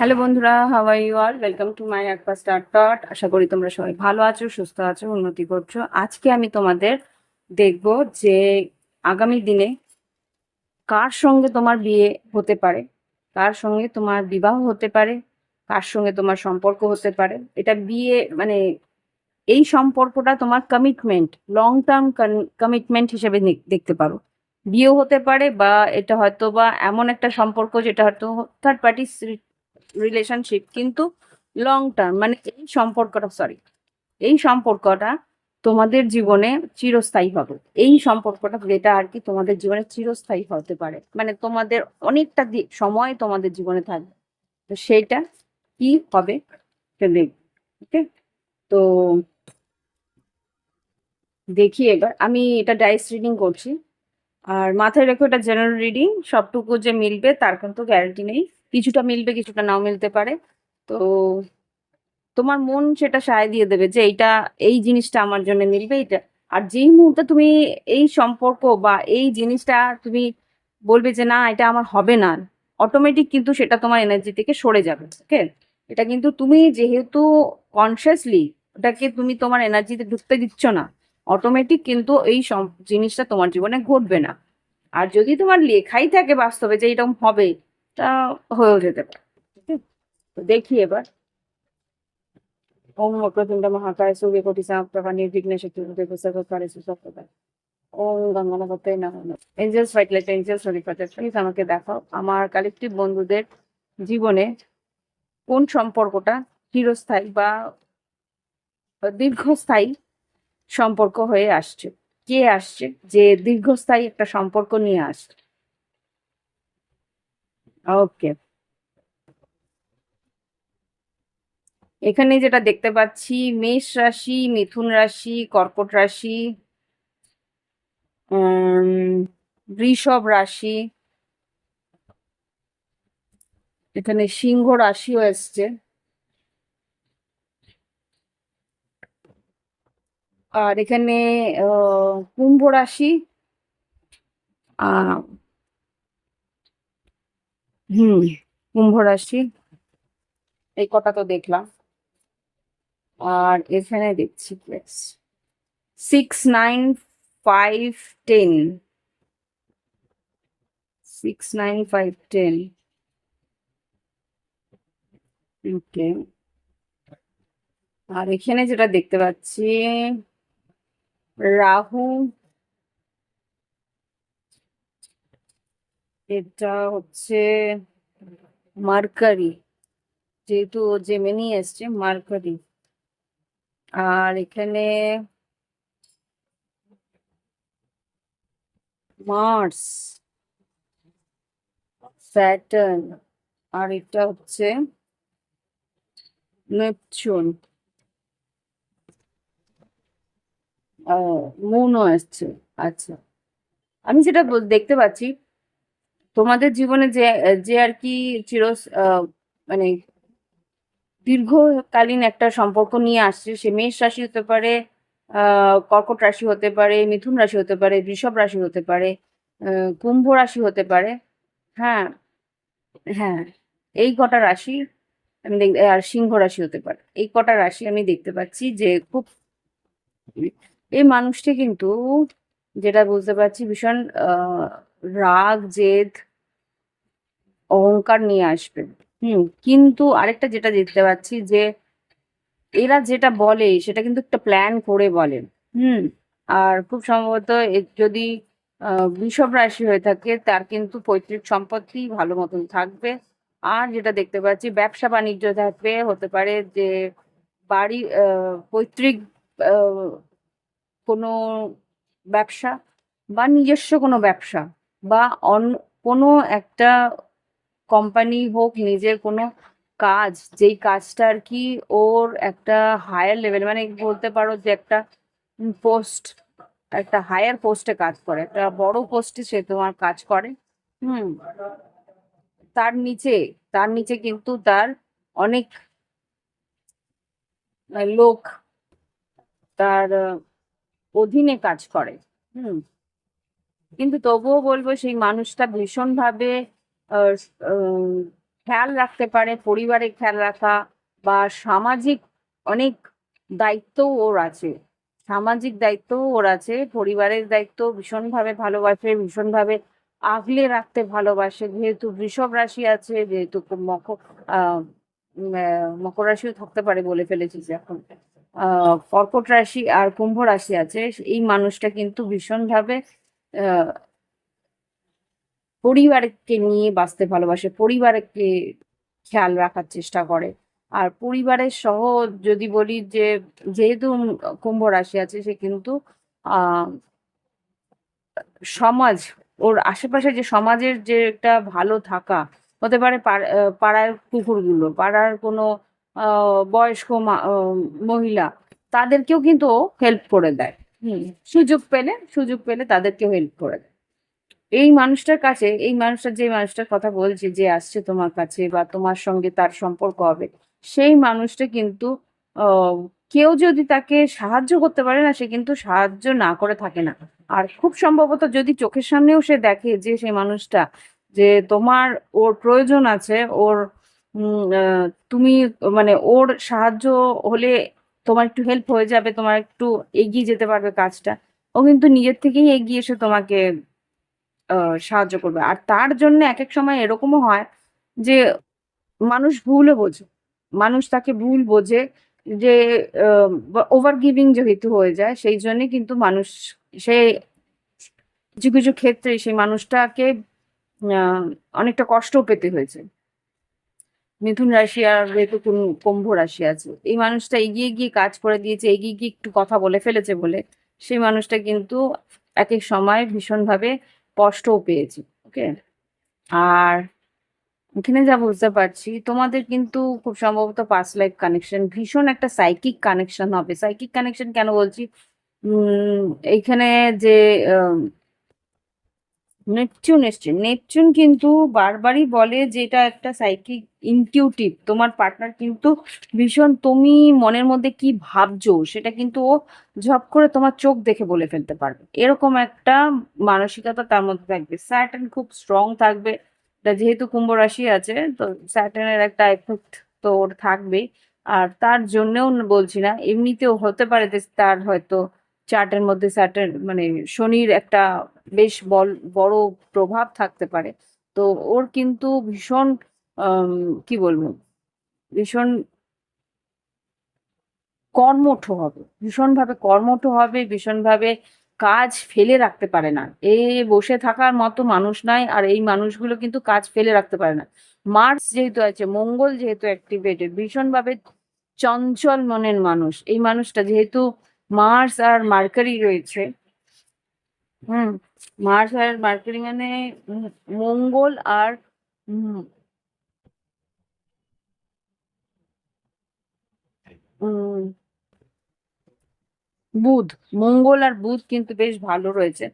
Hello বন্ধুরা how are you all? Welcome to my একপা star টট আশা করি তোমরা সবাই ভালো আছো, সুস্থ আছো, উন্নতি করছ। আজকে আমি তোমাদের দেখব যে আগামী দিনে কার সঙ্গে তোমার বিয়ে হতে পারে, কার সঙ্গে তোমার বিবাহ হতে পারে, কার সঙ্গে তোমার সম্পর্ক হতে পারে। এটা বিয়ে মানে এই সম্পর্কটা তোমার কমিটমেন্ট লং টার্ম কমিটমেন্ট হিসেবে দেখতে পারো। বিয়েও হতে পারে বা এটা হয়তো বা এমন একটা সম্পর্ক যেটা হয়তো থার্ড পার্টি রিলেশনশিপ কিন্তু লং টার্ম মানে এই সম্পর্কটা সরি এই সম্পর্কটা তোমাদের জীবনে চিরস্থায়ী হবে। এই সম্পর্কটা যেটা আর কি তোমাদের জীবনে চিরস্থায়ী হতে পারে। মানে তোমাদের অনেকটা সময় তোমাদের জীবনে থাকবে। তো সেইটা কি হবে ওকে তো দেখি এবার, আমি এটা ডাইস রিডিং করছি। আর মাথায় রেখো এটা জেনারেল রিডিং সবটুকু যে মিলবে তার কিন্তু গ্যারান্টি নেই। কিছুটা মিলবে, কিছুটা নাও মিলতে পারে। তো তোমার মন সেটা সায় দিয়ে দেবে যে এইটা, এই জিনিসটা আমার জন্য মিলবে, এইটা। আর যেই মুহূর্তে তুমি এই সম্পর্ক বা এই জিনিসটা তুমি বলবে যে না, এটা আমার হবে না অটোমেটিক কিন্তু সেটা তোমার এনার্জি থেকে সরে যাবে ওকে এটা কিন্তু তুমি যেহেতু কনসিয়াসলি ওটাকে তুমি তোমার এনার্জিতে ঢুকতে দিচ্ছ না অটোমেটিক কিন্তু এই জিনিসটা তোমার জীবনে ঘটবে না। আর যদি তোমার লেখাই থাকে বাস্তবে যে এরকম হবে তা হয়েও যেতে পারে। দেখি এবার। ওম প্রচণ্ড মহাকায় সূর্য কোটি সাপ্রভা নির্বিঘ্নে শক্তি সর্বকারে সুসপ্রদায় ওম গঙ্গানগতে নম এঞ্জেলস ফাইট লাইট এঞ্জেলস হরিপাতে প্লিজ আমাকে দেখাও আমার কালেকটিভ বন্ধুদের জীবনে কোন সম্পর্কটা চিরস্থায়ী বা দীর্ঘস্থায়ী সম্পর্ক হয়ে আসছে। কে আসছে? যে দীর্ঘস্থায়ী একটা সম্পর্ক নিয়ে আসছে। ওকে এখানে যেটা দেখতে পাচ্ছি, মেষ রাশি, মিথুন রাশি, কর্কট রাশি বৃষভ রাশি, এখানে সিংহ রাশিও এসছে। আর এখানে কুম্ভ রাশি হুম কুম্ভ রাশি এই কথা তো দেখলাম। আর এখানে দেখছি six nine five ten six nine five ten okay আর এখানে যেটা দেখতে পাচ্ছি, রাহু এটা হচ্ছে মার্কারি। যেহেতু জেমিনি এসছে, মার্কারি। আর এখানে মার্স, স্যাটার্ন, আর এটা হচ্ছে নেপচুন। মুনও এসছে। আচ্ছা। আমি সেটা দেখতে পাচ্ছি। তোমাদের জীবনে যে যে আর কি চির মানে দীর্ঘকালীন একটা সম্পর্ক নিয়ে আসছে, সে মেষ রাশি হতে পারে কর্কট রাশি হতে পারে, মিথুন রাশি হতে পারে, বৃষভ রাশি হতে পারে কুম্ভ রাশি হতে পারে হ্যাঁ হ্যাঁ এই কটা রাশি আমি দেখ, আর সিংহ রাশি হতে পারে, এই কটা রাশি আমি দেখতে পাচ্ছি যে খুব এই মানুষটি কিন্তু যেটা বুঝতে পারছি ভীষণ রাগ, জেদ, অহংকার নিয়ে আসবে। হুম, কিন্তু আরেকটা যেটা দেখতে পাচ্ছি যে এরা যেটা বলে সেটা কিন্তু একটা প্ল্যান করে বলে। হুম, আর খুব সম্ভবত যদি বৃষভ রাশি হয়ে থাকে তার কিন্তু পৈতৃক সম্পত্তি ভালো মতন থাকবে। আর যেটা দেখতে পাচ্ছি ব্যবসা বাণিজ্য থাকবে, হতে পারে যে বাড়ি পৈতৃক কোনো ব্যবসা বা নিজস্ব কোনো ব্যবসা। বা অন্য কোনো একটা কোম্পানি হোক, নিজের কোনো কাজ, যেই কাজটা আর কি ওর একটা হায়ার লেভেল মানে বলতে পারো যে একটা পোস্ট একটা হায়ার পোস্টে কাজ করে। একটা বড় পোস্টে সে তোমার কাজ করে, হুম। তার নিচে তার নিচে কিন্তু তার অনেক লোক তার অধীনে কাজ করে, হুম। কিন্তু তবুও বলব সেই মানুষটা ভীষণভাবে খেয়াল রাখতে পারে, পরিবারে খেয়াল রাখা বা সামাজিক অনেক দায়িত্বও ওর আছে। সামাজিক দায়িত্বও ওর আছে, পরিবারের দায়িত্ব ভীষণভাবে ভালোবাসে, ভীষণভাবে আগলে রাখতে ভালোবাসে। যেহেতু বৃষভ রাশি আছে, যেহেতু মকর মকর রাশিও থাকতে পারে বলে ফেলেছি এখন। কর্কট রাশি আর কুম্ভ রাশি আছে, এই মানুষটা কিন্তু ভীষণভাবে পরিবারকে নিয়ে বাঁচতে ভালোবাসে, পরিবারকে খেয়াল রাখার চেষ্টা করে। আর পরিবারের সহ যদি বলি যে, যেহেতু কুম্ভ রাশি আছে, সে কিন্তু সমাজ, ওর আশেপাশে যে সমাজের যে একটা ভালো থাকা, হতে পারে পাড়- পাড়ার কুকুরগুলো, পাড়ার কোনো বয়স্ক মহিলা, তাদেরকেও কিন্তু হেল্প করে দেয়। সুযোগ পেলে সুযোগ পেলে তাদেরকেও হেল্প করে দেয়। এই মানুষটার কাছে, এই মানুষটা যে মানুষটার কথা বলছে যে আসছে তোমার কাছে বা তোমার সঙ্গে তার সম্পর্ক হবে, সেই মানুষটা কিন্তু কেউ যদি তাকে সাহায্য করতে পারে না, সে কিন্তু সাহায্য না করে থাকে না। আর খুব সম্ভবত যদি চোখের সামনেও সে দেখে যে সেই মানুষটা, যে তোমার ওর প্রয়োজন আছে, ওর তুমি মানে ওর সাহায্য হলে তোমার একটু হেল্প হয়ে যাবে, তোমার একটু এগিয়ে যেতে পারবে কাজটা। ও কিন্তু নিজের থেকেই এগিয়ে এসে তোমাকে সাহায্য করবে। আর তার জন্য এক এক সময় এরকমও হয় যে মানুষ ভুলও বোঝে। মানুষ তাকে ভুল বোঝে যে ওভার গিভিং যেহেতু হয়ে যায়, সেই জন্য কিন্তু মানুষ, সে কিছু কিছু ক্ষেত্রে সেই মানুষটাকে অনেকটা কষ্টও পেতে হয়েছে। মিথুন রাশি আর যেহেতু কুম- কুম্ভ রাশি আছে, এই মানুষটা এগিয়ে গিয়ে কাজ করে দিয়েছে, এগিয়ে গিয়ে একটু কথা বলে ফেলেছে বলে, সেই মানুষটা কিন্তু এক এক সময় ভীষণভাবে কষ্টও পেয়েছে ওকে আর এখানে যা বুঝতে পারছি, তোমাদের কিন্তু খুব সম্ভবত পাস্ট লাইফ কানেকশন ভীষণ একটা সাইকিক কানেকশন হবে। সাইকিক কানেকশন কেন বলছি? এইখানে যে নেপচুন এসছে। নেপচুন কিন্তু বারবারই বলে যে এটা একটা সাইকিক ইনটিউটিভ তোমার পার্টনার কিন্তু ভীষণ তুমি মনের মধ্যে কি ভাবছ সেটা কিন্তু ও ঝপ করে তোমার চোখ দেখে বলে ফেলতে পারবে। এরকম একটা মানসিকতা তার মধ্যে থাকবে। স্যাটার্ন খুব স্ট্রং থাকবে। যেহেতু কুম্ভ রাশি আছে, তো স্যাটার্নের একটা এফেক্ট তো ওর থাকবে আর তার জন্যও বলছি না, এমনিতেও হতে পারে যে তার হয়তো চার্টের মধ্যে স্যাটার্ন মানে শনির একটা বেশ বড় প্রভাব থাকতে পারে। তো ওর কিন্তু ভীষণ কি বলব? ভীষণ কর্মঠ হবে, ভীষণভাবে কর্মঠ হবে, ভীষণভাবে কাজ ফেলে রাখতে পারে না। এ বসে থাকার মতো মানুষ নয় আর এই মানুষগুলো কিন্তু কাজ ফেলে রাখতে পারে না। মার্স যেহেতু আছে, মঙ্গল যেহেতু অ্যাক্টিভেটেড ভীষণভাবে চঞ্চল মনের মানুষ। এই মানুষটা যেহেতু মার্স আর মার্কারি রয়েছে, হুম মার্স আর মার্কারি মানে মঙ্গল আর বুধ, মঙ্গল আর বুধ কিন্তু বেশ ভালো রয়েছে।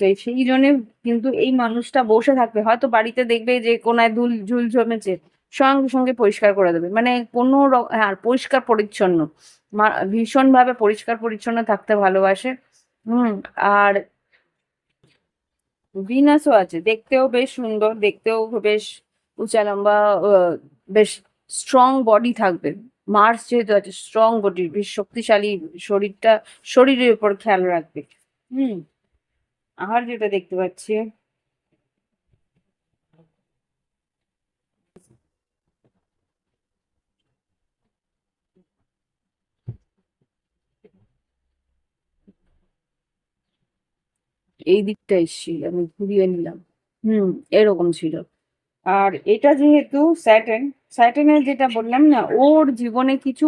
তো সেই জন্য কিন্তু এই মানুষটা বসে থাকবে। হয়তো বাড়িতে দেখবে যে কোনায় ধুল, ঝুল জমেছে, সঙ্গে সঙ্গে পরিষ্কার করে দেবে। মানে কোনো হ্যাঁ আর পরিষ্কার পরিচ্ছন্ন। ভীষণভাবে পরিষ্কার পরিচ্ছন্ন থাকতে ভালোবাসে। হুম, আর ভিনাসও আছে। দেখতেও বেশ সুন্দর, দেখতেও বেশ উঁচা লম্বা বেশ স্ট্রং বডি থাকবে। মার্স যেহেতু আছে স্ট্রং বডি বেশ শক্তিশালী শরীরটা, শরীরের উপর খেয়াল রাখবে। হুম আর যেটা দেখতে পাচ্ছি। এই দিকটা এসছি আমি ঘুরিয়ে নিলাম। হুম, এরকম ছিল। আর এটা যেহেতু স্যাটার্ন স্যাটার্নের যেটা বললাম না ওর জীবনে কিছু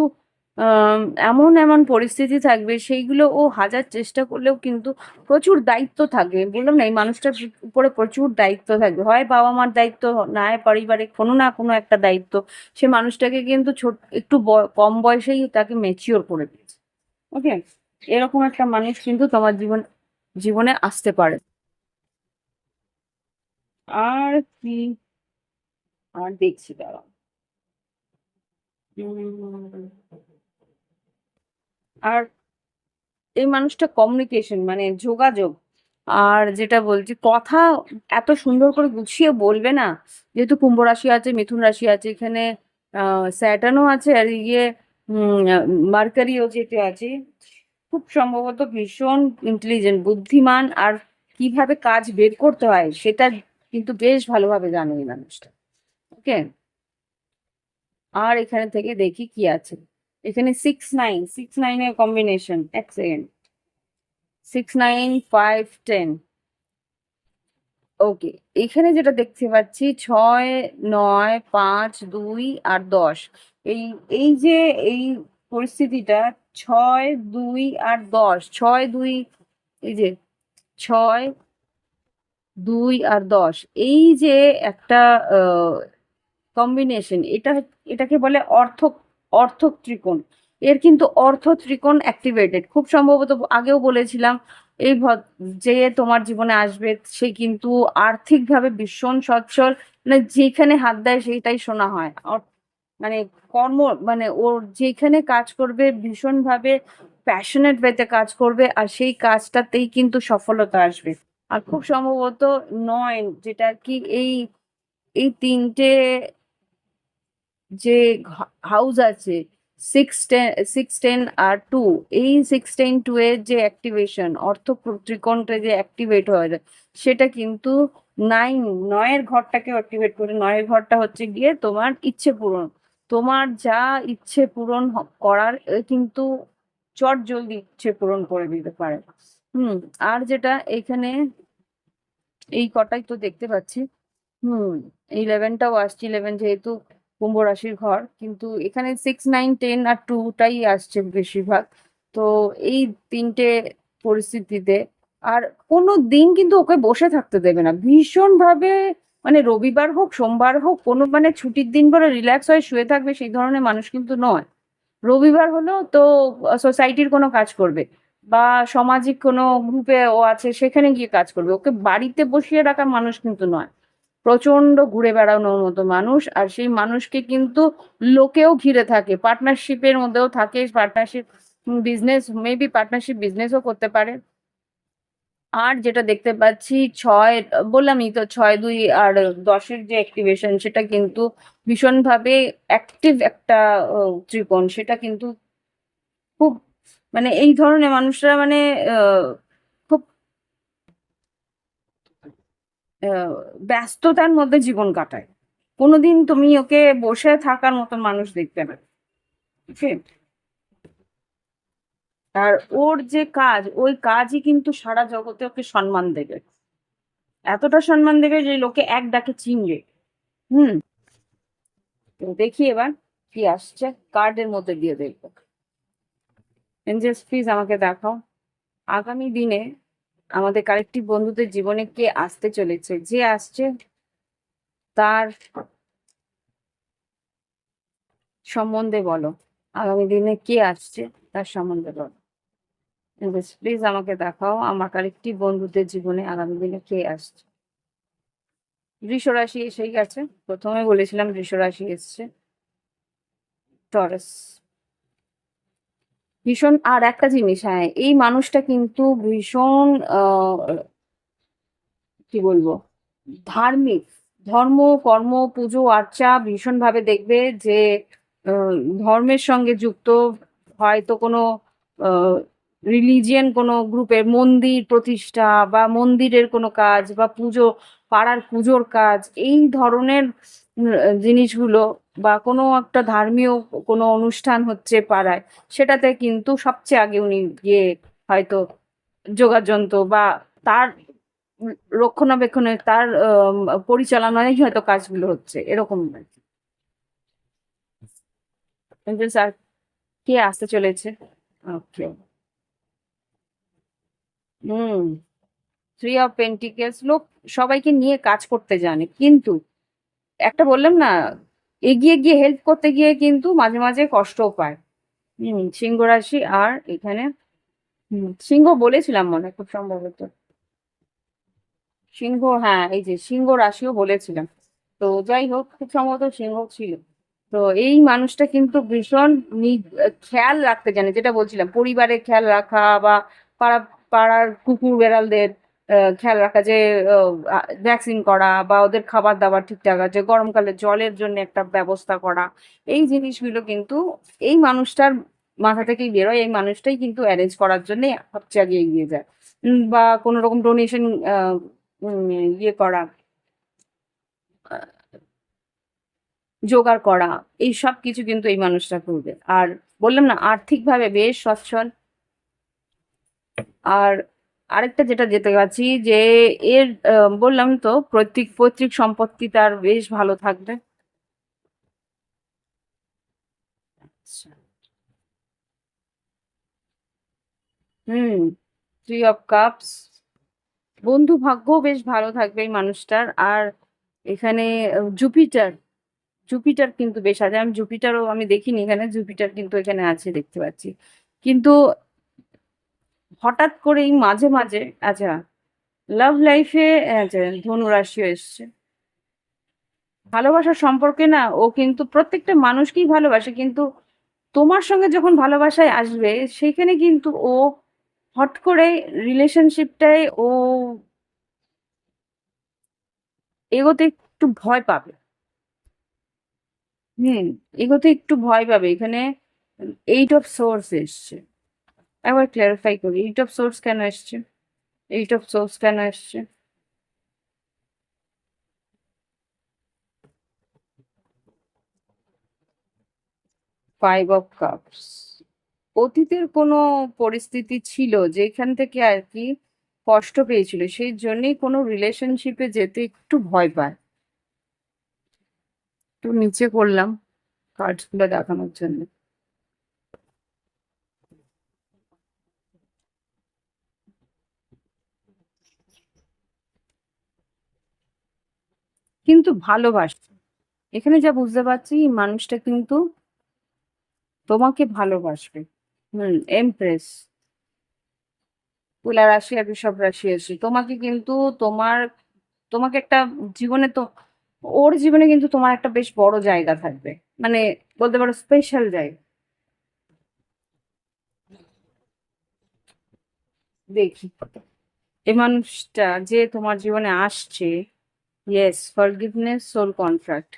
এমন এমন পরিস্থিতি থাকবে সেইগুলো ও হাজার চেষ্টা করলেও কিন্তু প্রচুর দায়িত্ব থাকবে বললাম না এই মানুষটার উপরে প্রচুর দায়িত্ব থাকবে। হয় বাবা মার দায়িত্ব না পারিবারিক কোনো না কোনো একটা দায়িত্ব। সে মানুষটাকে কিন্তু ছোট একটু কম বয়সেই তাকে ম্যাচিওর করে দিয়েছে। ওকে এরকম একটা মানুষ কিন্তু তোমার জীবন জীবনে আসতে পারে। আর কি? আর দেখছি উম, আর এই মানুষটা কমিউনিকেশন মানে যোগাযোগ। আর যেটা বলছি, কথা এত সুন্দর করে গুছিয়ে বলবে না, যেহেতু কুম্ভ রাশি আছে, মিথুন রাশি আছে, এখানে স্যাটার্নও আছে, আর ইয়ে মার্কারিও যেটা আছে, খুব সম্ভবত ভীষণ ইন্টেলিজেন্ট বুদ্ধিমান, আর কীভাবে কাজ বের করতে হয়, সেটা কিন্তু বেশ ভালোভাবে জানে এই মানুষটা। ওকে আর এখানে থেকে দেখি কি আছে। এখানে সিক্স নাইন সিক্স নাইনের কম্বিনেশন এক second six nine five ten okay এখানে যেটা দেখতে পাচ্ছি, ছয়, নয়, পাঁচ, দুই আর দশ। এই এই যে, এই পরিস্থিতিটা, ছয়, দুই আর দশ, ছয়, দুই, এই যে, ছয়, দুই আর দশ, এই যে একটা কম্বিনেশন এটা এটাকে বলে অর্থ অর্থ ত্রিকোণ। এর কিন্তু অর্থ ত্রিকোণ অ্যাক্টিভেটেড খুব সম্ভবত আগেও বলেছিলাম, এই যে তোমার জীবনে আসবে, সে কিন্তু আর্থিকভাবে ভীষণ সচ্ছল মানে যেখানে হাত দেয় সেইটাই শোনা হয়। মানে কর্ম মানে ওর যেখানে কাজ করবে, ভীষণভাবে প্যাশনেট ওয়েতে কাজ করবে, আর সেই কাজটাতেই কিন্তু সফলতা আসবে। আর খুব সম্ভবত নয়, যেটা কি এই এই তিনটে যে হাউস আছে সিক্স টেন সিক্স টেন আর টু এই সিক্স টেন টু এর যে অ্যাক্টিভেশন অর্থ ত্রিকোণটা যে অ্যাক্টিভেট হয়ে যায় সেটা কিন্তু নাইন নয়ের ঘরটাকে অ্যাক্টিভেট করে, নয়ের ঘরটা হচ্ছে গিয়ে তোমার ইচ্ছে পূরণ। তোমার যা ইচ্ছে পূরণ করার কিন্তু চট জলদি ইচ্ছে পূরণ করে দিতে পারে। হুম, আর যেটা এখানে এই কটাই তো দেখতে পাচ্ছি। হুম ইলেভেনটাও আসছে ইলেভেন যেহেতু কুম্ভ রাশির ঘর, কিন্তু এখানে সিক্স নাইন টেন আর টুটাই আসছে বেশিরভাগ। তো এই তিনটে পরিস্থিতিতে আর কোনো দিন কিন্তু ওকে বসে থাকতে দেবে না। ভীষণ ভাবে মানে রবিবার হোক, সোমবার হোক, কোনো মানে ছুটির দিন বলে রিল্যাক্স হয়ে শুয়ে থাকবে সেই ধরনের মানুষ কিন্তু নয়। রবিবার হলো তো সোসাইটির কোনো কাজ করবে বা সামাজিক কোনো গ্রুপে ও আছে, সেখানে গিয়ে কাজ করবে। ওকে বাড়িতে বসিয়ে রাখা মানুষ কিন্তু নয়। প্রচণ্ড ঘুরে বেড়ানোর মতো মানুষ। আর সেই মানুষকে কিন্তু লোকেও ঘিরে থাকে। পার্টনারশিপের মধ্যেও থাকে। পার্টনারশিপ বিজনেস মেবি পার্টনারশিপ বিজনেসও করতে পারে। আর যেটা দেখতে পাচ্ছি, ছয়, বললামই তো, ছয়, দুই আর দশের যে অ্যাক্টিভেশন সেটা কিন্তু ভীষণভাবে অ্যাক্টিভ একটা ত্রিকোণ। সেটা কিন্তু খুব মানে এই ধরনের মানুষরা মানে ব্যস্ততার মধ্যে জীবন কাটায়। কোনোদিন তুমি ওকে বসে থাকার মতন মানুষ দেখতে না। আর ওর যে কাজ, ওই কাজই কিন্তু সারা জগতে ওকে সম্মান দেবে। এতটা সম্মান দেবে যে লোকে এক ডাকে চিনবে। হুম? দেখি এবার কি আসছে। কার্ডের মধ্যে দিয়ে দেখব। এঞ্জেলস প্লিজ আমাকে দেখাও। আগামী দিনে আমাদের কালেকটিভ বন্ধুদের জীবনে কে আসতে চলেছে? যে আসছে, তার সম্বন্ধে বলো। আগামী দিনে কে আসছে, তার সম্বন্ধে বলো। প্লিজ আমাকে দেখাও আমার কালেকটিভ বন্ধুদের জীবনে আগামী দিনে কে আসছে। বৃষ রাশি এসেই গেছে। প্রথমে বলেছিলাম বৃষ রাশি এসছে। টরাস। ভীষণ, আর একটা জিনিস হ্যাঁ এই মানুষটা কিন্তু ভীষণ কি বলব, ধার্মিক। ধর্ম, কর্ম, পুজো, আর্চা ভীষণভাবে দেখবে যে ধর্মের সঙ্গে যুক্ত হয়তো কোনো রিলিজিয়ান কোনো গ্রুপের মন্দির প্রতিষ্ঠা বা মন্দিরের কোনো কাজ বা পুজো, পাড়ার পুজোর কাজ, এই ধরনের জিনিসগুলো বা কোনো একটা ধর্মীয় কোনো অনুষ্ঠান হচ্ছে পাড়ায়, সেটাতে কিন্তু সবচেয়ে আগে উনি গিয়ে হয়তো যোগাযন্ত্র বা তার রক্ষণাবেক্ষণে তার পরিচালনায় হয়তো কাজগুলো হচ্ছে, এরকম আর কি। স্যার, কে আসতে চলেছে okay hmm three of pentacles লোক সবাইকে নিয়ে কাজ করতে জানে, কিন্তু একটা বললাম না এগিয়ে গিয়ে হেল্প করতে গিয়ে কিন্তু মাঝে মাঝে কষ্টও পায়। হম, সিংহ রাশি আর এখানে সিংহ বলেছিলাম মনে খুব সম্ভবত। সিংহ হ্যাঁ এই যে সিংহ রাশিও বলেছিলাম। তো যাই হোক, খুব সম্ভবত সিংহ ছিল। তো এই মানুষটা কিন্তু ভীষণ খেয়াল রাখতে জানে, যেটা বলছিলাম, পরিবারের খেয়াল রাখা বা পাড়া, পাড়ার কুকুর বেড়ালদের খেয়াল রাখা যে ভ্যাকসিন করা বা ওদের খাবার দাবার ঠিকঠাক আছে, গরমকালে জলের জন্য একটা ব্যবস্থা করা, এই জিনিসগুলো কিন্তু এই মানুষটার মাথা থেকেই বেরোয়, এই মানুষটাই কিন্তু অ্যারেঞ্জ করার জন্য সবচেয়ে আগে এগিয়ে যায়। বা কোনো রকম ডোনেশন ইয়ে করা জোগাড় করা, এই সব কিছু কিন্তু এই মানুষটা করবে। আর বললাম না, আর্থিকভাবে বেশ সচ্ছল। আর আরেকটা যেটা যেতে পারছি যে এর বললাম তো, পৈতৃক পৈতৃক সম্পত্তি তার বেশ ভালো থাকবে। আচ্ছা। হুম থ্রি অফ কাপস বন্ধু ভাগ্যও বেশ ভালো থাকবে এই মানুষটার। আর এখানে জুপিটার জুপিটার কিন্তু বেশ আছে। আমি জুপিটারও আমি দেখিনি এখানে। জুপিটার কিন্তু এখানে আছে দেখতে পাচ্ছি। কিন্তু হঠাৎ করেই মাঝে মাঝে আচ্ছা লাভ লাইফে আচ্ছা ধনু রাশিও এসছে। ভালোবাসার সম্পর্কে না, ও কিন্তু প্রত্যেকটা মানুষকেই ভালোবাসে, কিন্তু তোমার সঙ্গে যখন ভালোবাসায় আসবে, সেখানে কিন্তু ও হট করে রিলেশনশিপটায় ও এগোতে একটু ভয় পাবে। হুম, এগোতে একটু ভয় পাবে। এখানে এইট অফ সোর্স এসছে। একবার ক্লারিফাই করি এইট অফ সোর্স কেন এসছে? এইট অফ সোর্স কেন এসছে? ফাইভ অফ কাপস অতীতের কোনো পরিস্থিতি ছিল যেখান থেকে আর কি কষ্ট পেয়েছিল, সেই জন্যই কোনো রিলেশনশিপে যেতে একটু ভয় পায়। একটু নিচে করলাম কার্ডসগুলো দেখানোর জন্য। কিন্তু ভালোবাসে। এখানে যা বুঝতে পারছি, মানুষটা কিন্তু তোমাকে ভালোবাসবে। হুম এমপ্রেস তুলা রাশি আর বৃষভ রাশি আছে। তোমাকে কিন্তু তোমার, তোমাকে একটা জীবনে তো, ওর জীবনে কিন্তু তোমার একটা বেশ বড় জায়গা থাকবে। মানে বলতে পারো স্পেশাল জায়গা। দেখি। এই মানুষটা যে তোমার জীবনে আসছে ইয়েস ফরগিভনেস সোল কন্ট্রাক্ট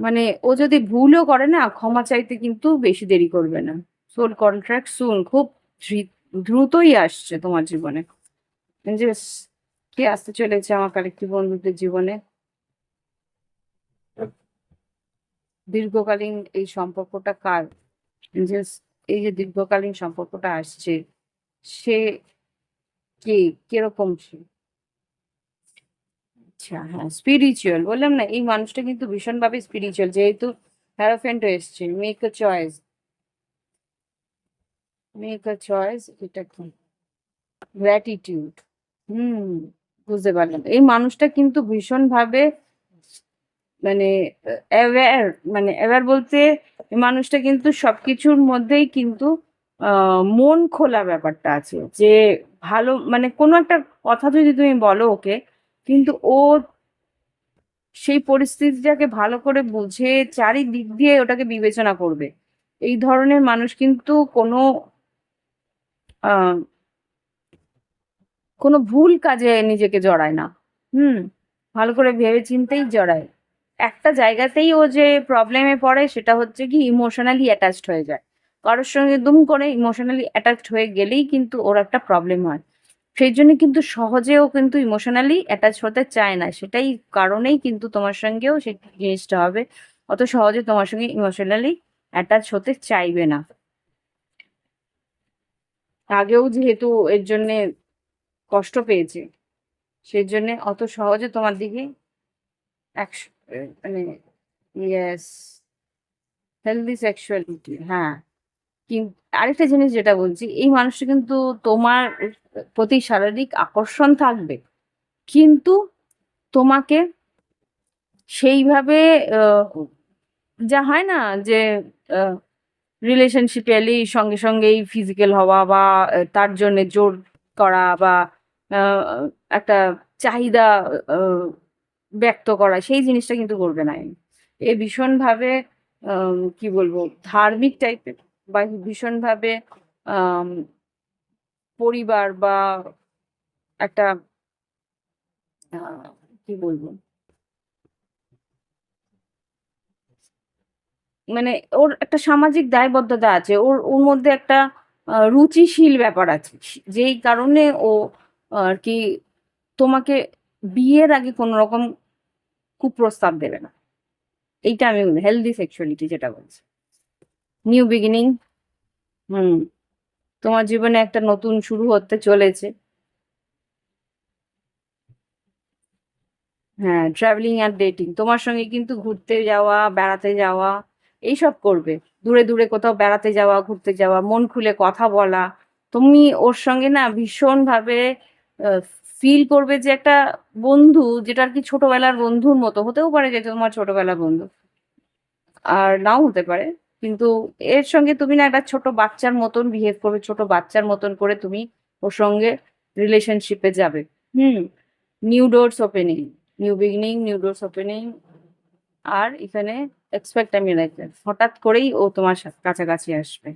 মানে ও যদি ভুলও করে না, ক্ষমা চাইতে কিন্তু বেশি দেরি করবে না। সোল কন্ট্রাক্ট সুন খুব দ্রুতই আসছে তোমার জীবনে। যে কে আসতে চলেছে আমার আরেকটি বন্ধুদের জীবনে? দীর্ঘকালীন এই সম্পর্কটা কার? এই যে দীর্ঘকালীন সম্পর্কটা আসছে, সে কে? কীরকম সে? আচ্ছা হ্যাঁ স্পিরিচুয়াল বললাম না, এই মানুষটা কিন্তু ভীষণভাবে স্পিরিচুয়াল যেহেতু হ্যারোফেন্ট এসছে make a choice make a choice এটা কি? গ্র্যাটিটিউড হুম, বুঝতে পারলাম। এই মানুষটা কিন্তু ভীষণভাবে মানে অ্যাওয়্যার মানে অ্যাওয়্যার বলতে মানুষটা কিন্তু সবকিছুর মধ্যেই কিন্তু মন খোলা ব্যাপারটা আছে, যে ভালো মানে কোনো একটা কথা যদি তুমি বলো ওকে কিন্তু ও সেই পরিস্থিতিটাকে ভালো করে বুঝে চারিদিক দিয়ে ওটাকে বিবেচনা করবে। এই ধরনের মানুষ কিন্তু কোনো কোনো ভুল কাজে নিজেকে জড়ায় না। হুম, ভালো করে ভেবে চিন্তেই জড়ায়। একটা জায়গাতেই ও যে প্রবলেমে পড়ে সেটা হচ্ছে কি ইমোশনালি অ্যাটাচড হয়ে যায়। কারোর সঙ্গে দুম করে ইমোশনালি অ্যাটাচড হয়ে গেলেই কিন্তু ওর একটা প্রবলেম হয়। সেই জন্য কিন্তু সহজেও কিন্তু ইমোশনালি অ্যাটাচ হতে চায় না। সেটাই কারণেই কিন্তু তোমার সঙ্গেও সেই জিনিসটা হবে। অত সহজে তোমার সঙ্গে ইমোশনালি অ্যাটাচ হতে চাইবে না। আগেও যেহেতু এর জন্য কষ্ট পেয়েছে, সেই জন্য অত সহজে তোমার দিকে মানে ইয়েস হেলদি সেক্সুয়ালিটি হ্যাঁ। আরেকটা জিনিস যেটা বলছি, এই মানুষটা কিন্তু তোমার প্রতি শারীরিক আকর্ষণ থাকবে। কিন্তু তোমাকে সেইভাবে যা হয় না যে রিলেশনশিপে এলেই সঙ্গে সঙ্গেই ফিজিক্যাল হওয়া বা তার জন্য জোর করা বা একটা চাহিদা ব্যক্ত করা, সেই জিনিসটা কিন্তু করবে না। এ ভীষণভাবে কি বলব, ধার্মিক টাইপের বা ভীষণভাবে পরিবার বা একটা কি বলব? মানে ওর একটা সামাজিক দায়বদ্ধতা আছে, ওর ওর মধ্যে একটা রুচিশীল ব্যাপার আছে। যেই কারণে ও, আর কি, তোমাকে বিয়ের আগে কোনো রকম কুপ্রস্তাব দেবে না। এইটা আমি হেলদি সেক্সুয়ালিটি যেটা বলছি। নিউ বিগিনিং হুম, তোমার জীবনে একটা নতুন শুরু হতে চলেছে। হ্যাঁ ট্রাভেলিং আর ডেটিং তোমার সঙ্গে কিন্তু ঘুরতে যাওয়া, বেড়াতে যাওয়া, এইসব করবে। দূরে দূরে কোথাও বেড়াতে যাওয়া, ঘুরতে যাওয়া, মন খুলে কথা বলা। তুমি ওর সঙ্গে না ভীষণভাবে ফিল করবে যে একটা বন্ধু যেটা আর কি ছোটবেলার বন্ধুর মতো। হতেও পারে যে তোমার ছোটবেলার বন্ধু। আর নাও হতে পারে। কিন্তু এর সঙ্গে তুমি না একটা ছোট বাচ্চার মতন বিহেভ করবে, ছোট বাচ্চার মতন করে তুমি ওর সঙ্গে রিলেশনশিপে যাবে। হুম new doors opening new beginning new doors opening আর এখানে এক্সপেক্ট আমি রাখবেন হঠাৎ করেই ও তোমার কাছাকাছি আসবে।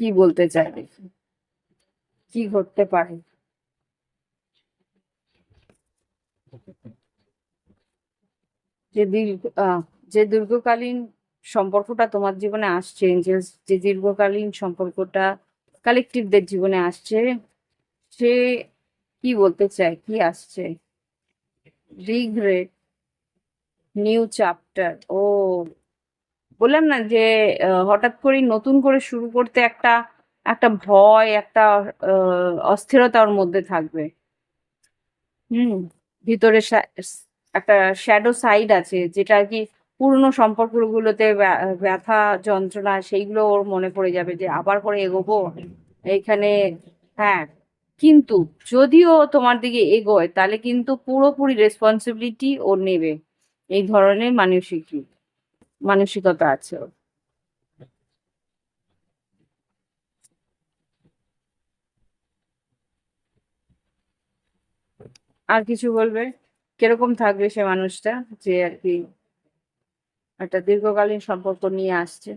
কি বলতে চাই কি ঘটতে পারে? যে দীর্ঘ যে দীর্ঘকালীন সম্পর্কটা তোমার জীবনে আসছে যে দীর্ঘকালীন সম্পর্কটা কালেকটিভদের জীবনে আসছে সে কি বলতে চায় কি আসছে? রিগ্রেট নিউ চ্যাপ্টার ও বললাম না যে হঠাৎ করেই নতুন করে শুরু করতে একটা একটা ভয় একটা আহ, অস্থিরতা ওর মধ্যে থাকবে। হুম। ভিতরে একটা শ্যাডো সাইড আছে, যেটা আর কি পুরনো সম্পর্কগুলোতে ব্যা- ব্যথা, যন্ত্রণা সেইগুলো ওর মনে পড়ে যাবে যে আবার করে এগোবো? এইখানে হ্যাঁ। কিন্তু যদিও তোমার দিকে এগোয়, তাহলে কিন্তু পুরোপুরি রেসপন্সিবিলিটি ও নেবে। এই ধরনের মানসিক, মানসিকতা আছে ওর। কিছু বলবে? কীরকম থাকবে সে মানুষটা যে আর কি একটা দীর্ঘকালীন সম্পর্ক নিয়ে আসছে?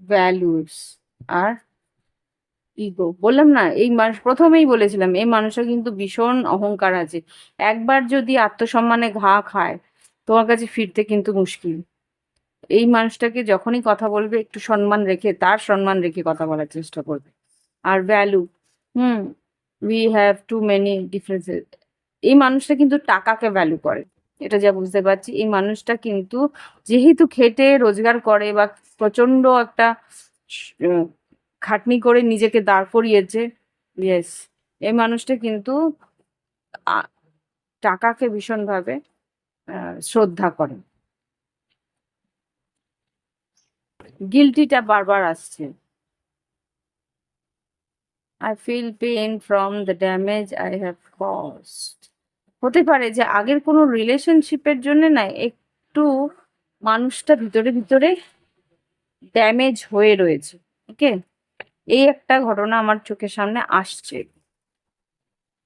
ভ্যালুস আর ইগো বললাম না, এই মানুষ প্রথমেই বলেছিলাম, এই মানুষের কিন্তু ভীষণ অহংকার আছে। একবার যদি আত্মসম্মানে ঘা খায়, তোমার কাছে ফিরতে কিন্তু মুশকিল। এই মানুষটাকে যখনই কথা বলবে, একটু সম্মান রেখে, তার সম্মান রেখে কথা বলার চেষ্টা করবে। আর value hmm we have too many differences এই মানুষটা কিন্তু টাকাকে ভ্যালু করে। এটা যা বুঝতে পারছি, এই মানুষটা কিন্তু যেহেতু খেটে রোজগার করে বা প্রচণ্ড একটা খাটনি করে নিজেকে দাঁড় করিয়েছে ইয়েস এই মানুষটা কিন্তু টাকাকে ভীষণভাবে শ্রদ্ধা করে। গিলটিটা বারবার আসছে। I feel pain from the damage I have caused হতে পারে যে আগের কোনো রিলেশনশিপের জন্য না, একটু মানুষটা ভিতরে ভিতরে ড্যামেজ হয়ে রয়েছে ওকে এই একটা ঘটনা আমার চোখের সামনে আসছে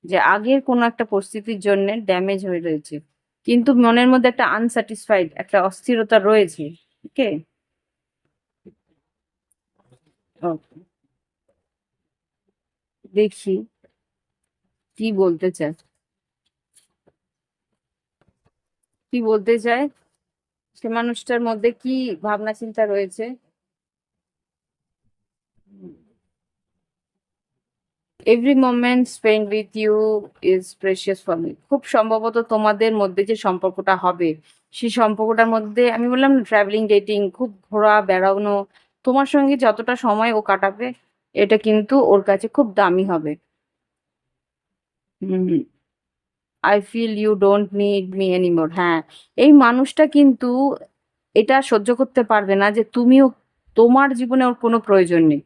যে আগের কোনো একটা পরিস্থিতির জন্য ড্যামেজ হয়ে রয়েছে। কিন্তু মনের মধ্যে একটা আনস্যাটিসফাইড একটা অস্থিরতা রয়েছে ওকে দেখি কি বলতে চায়। কি বলতে চায়? সে মানুষটার মধ্যে কি ভাবনা চিন্তা রয়েছে? Every moment spend with you is precious for me খুব সম্ভবত তোমাদের মধ্যে যে সম্পর্কটা হবে, সেই সম্পর্কটার মধ্যে আমি বললাম ট্রাভেলিং ডেটিং খুব ঘোরা, বেড়ানো তোমার সঙ্গে যতটা সময় ও কাটাবে, এটা কিন্তু ওর কাছে খুব দামি হবে। হুম I feel you don't need me anymore হ্যাঁ এই মানুষটা কিন্তু এটা সহ্য করতে পারবে না যে তুমিও, তোমার জীবনে ওর কোনো প্রয়োজন নেই।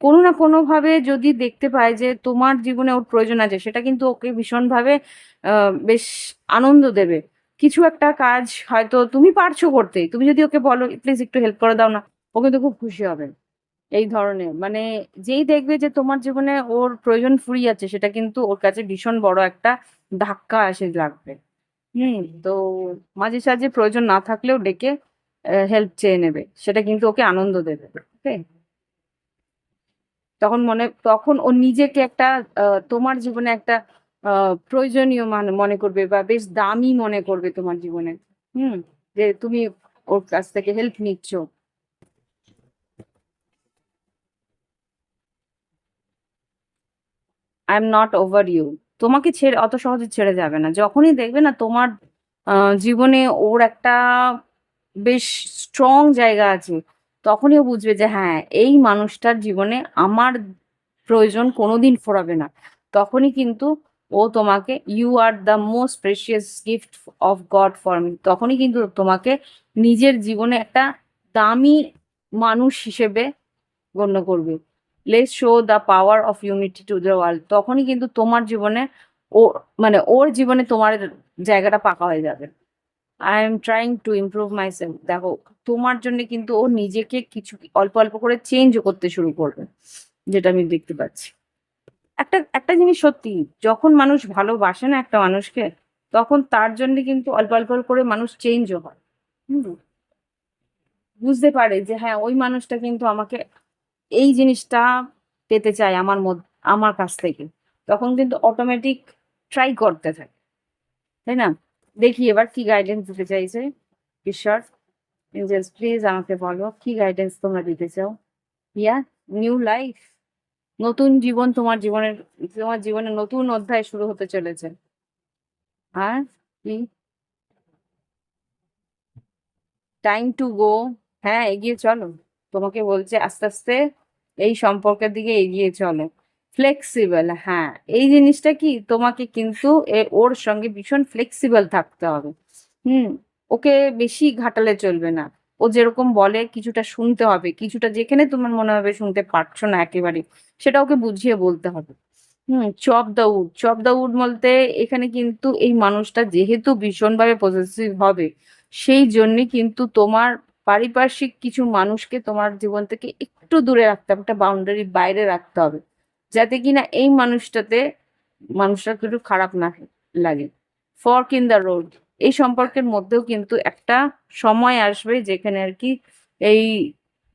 কোনো না কোনোভাবে যদি দেখতে পায় যে তোমার জীবনে ওর প্রয়োজন আছে, সেটা কিন্তু ওকে ভীষণভাবে বেশ আনন্দ দেবে। কিছু একটা কাজ হয়তো তুমি পারছ করতে। তুমি যদি ওকে বলো প্লিজ একটু হেল্প করে দাও না। ও কিন্তু খুব খুশি হবে। এই ধরনের। মানে যেই দেখবে যে তোমার জীবনে ওর প্রয়োজন ফুরিয়ে সেটা কিন্তু ওর কাছে ভীষণ বড় একটা ধাক্কা এসে লাগবে। হুম, তো মাঝে সাঝে প্রয়োজন না থাকলেও ডেকে হেল্প চেয়ে নেবে। সেটা কিন্তু ওকে আনন্দ দেবে ওকে তখন মনে, তখন ও নিজেকে একটা তোমার জীবনে একটা প্রয়োজনীয় মানে মনে করবে বা বেশ দামি মনে করবে তোমার জীবনে। হুম, যে তুমি ওর কাছ থেকে হেল্প নিচ্ছ। I am not over you তোমাকে ছেড়ে, অত সহজে ছেড়ে যাবে না। যখনই দেখবে না তোমার জীবনে ওর একটা বেশ স্ট্রং জায়গা আছে, তখনই ও বুঝবে যে হ্যাঁ এই মানুষটার জীবনে আমার প্রয়োজন কোনোদিন ফোরাবে না। তখনই কিন্তু ও তোমাকে you are the most precious gift of God for me তখনই কিন্তু তোমাকে নিজের জীবনে একটা দামি মানুষ হিসেবে গণ্য করবে। Let's show the power of unity to the world তখনই কিন্তু তোমার জীবনে ও মানে ওর জীবনে তোমার জায়গাটা পাকা হয়ে যাবে। I am trying to improve myself দেখো, তোমার জন্য কিন্তু ও নিজেকে কিছু অল্প অল্প করে চেঞ্জ করতে শুরু করবে, যেটা আমি দেখতে পাচ্ছি। একটা একটা জিনিস সত্যি, যখন মানুষ ভালোবাসে না একটা মানুষকে, তখন তার জন্য কিন্তু অল্প অল্প করে মানুষ চেঞ্জও হয়। বুঝতে পারে যে হ্যাঁ ওই মানুষটা কিন্তু আমাকে এই জিনিসটা পেতে চাই আমার আমার কাছ থেকে। তখন কিন্তু অটোমেটিক ট্রাই করতে থাকে। তাই না? দেখি এবার কি গাইডেন্স দিতে চাইছে। ঈশ্বর এঞ্জেলস প্লিজ আমাকে বলো, কি গাইডেন্স তোমরা দিতে চাও? ইয়া নিউ লাইফ নতুন জীবন তোমার জীবনের, তোমার জীবনে নতুন অধ্যায় শুরু হতে চলেছে। আর কি? টাইম টু গো হ্যাঁ এগিয়ে চলো। তোমাকে বলছে আস্তে আস্তে এই সম্পর্কের দিকে এগিয়ে চলো। ফ্লেক্সিবল হ্যাঁ। এই জিনিসটা কি? তোমাকে কিন্তু ওর সঙ্গে ভীষণ ফ্লেক্সিবল থাকতে হবে। হুম, ওকে বেশি ঘাটালে চলবে না। ও যেরকম বলে, কিছুটা শুনতে হবে। কিছুটা যেখানে তোমার মনে হবে শুনতে পারছ না একেবারে, সেটা ওকে বুঝিয়ে বলতে হবে। হুম chop the wood chop the wood বলতে এখানে কিন্তু এই মানুষটা যেহেতু ভীষণভাবে পজেসিভ হবে, সেই জন্য কিন্তু তোমার পারিপার্শ্বিক কিছু মানুষকে তোমার জীবন থেকে একটু দূরে রাখতে হবে, একটা বাউন্ডারি বাইরে রাখতে হবে, যাতে কিনা এই মানুষটাতে মানুষটা একটু খারাপ না লাগে। ফর্ক ইন দ্য রোড এই সম্পর্কের মধ্যেও কিন্তু একটা সময় আসবে যেখানে আর কি এই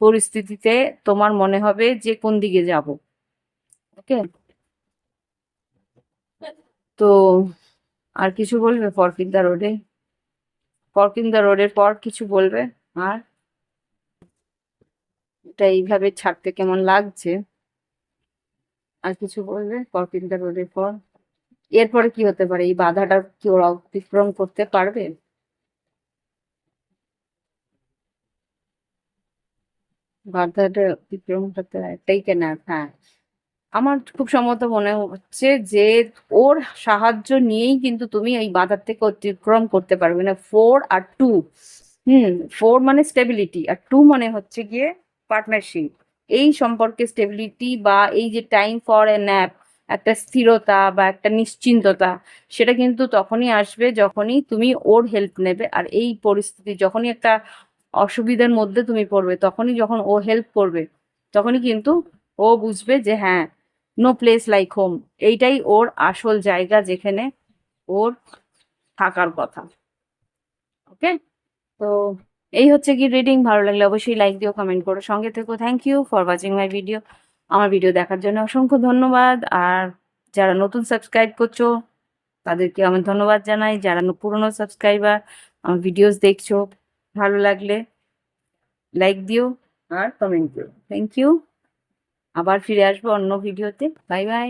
পরিস্থিতিতে তোমার মনে হবে যে কোন দিকে যাব। ওকে তো আর কিছু বলবে ফর্ক ইন দ্য রোডে ফর্ক ইন দ্য রোডের পর কিছু বলবে? আর এটা এইভাবে ছাড়তে কেমন লাগছে? আর কিছু বলবে? দ্য রোডের পর? এরপরে কি হতে পারে? এই বাধাটা কি ওরা অতিক্রম করতে পারবে? বাধাটা অতিক্রম করতে একটাই কেন? হ্যাঁ। আমার খুব সম্ভবত মনে হচ্ছে যে ওর সাহায্য নিয়েই কিন্তু তুমি এই বাধার থেকে অতিক্রম করতে পারবে। না ফোর আর টু হুম ফোর মানে স্টেবিলিটি আর টু মানে হচ্ছে গিয়ে পার্টনারশিপ এই সম্পর্কে স্টেবিলিটি বা এই যে টাইম ফর এ ন্যাপ একটা স্থিরতা বা একটা নিশ্চিন্ততা, সেটা কিন্তু তখনই আসবে যখনই তুমি ওর হেল্প নেবে আর এই পরিস্থিতি যখনই একটা অসুবিধার মধ্যে তুমি পড়বে, তখনই যখন ও হেল্প করবে, তখনই কিন্তু ও বুঝবে যে হ্যাঁ নো প্লেস লাইক হোম এইটাই ওর আসল জায়গা যেখানে ওর থাকার কথা। ওকে তো এই হচ্ছে কি রিডিং ভালো লাগলে অবশ্যই লাইক দিও কমেন্ট করো। সঙ্গে থেকো thank you for watching my video আমার ভিডিও দেখার জন্য অসংখ্য ধন্যবাদ। আর যারা নতুন সাবস্ক্রাইব করছ, তাদেরকে আমি ধন্যবাদ জানাই। যারা পুরনো সাবস্ক্রাইবার আমার ভিডিওস দেখছ, ভালো লাগলে লাইক দিও আর কমেন্ট দিও। থ্যাংক ইউ আবার ফিরে আসব অন্য ভিডিওতে বাই বাই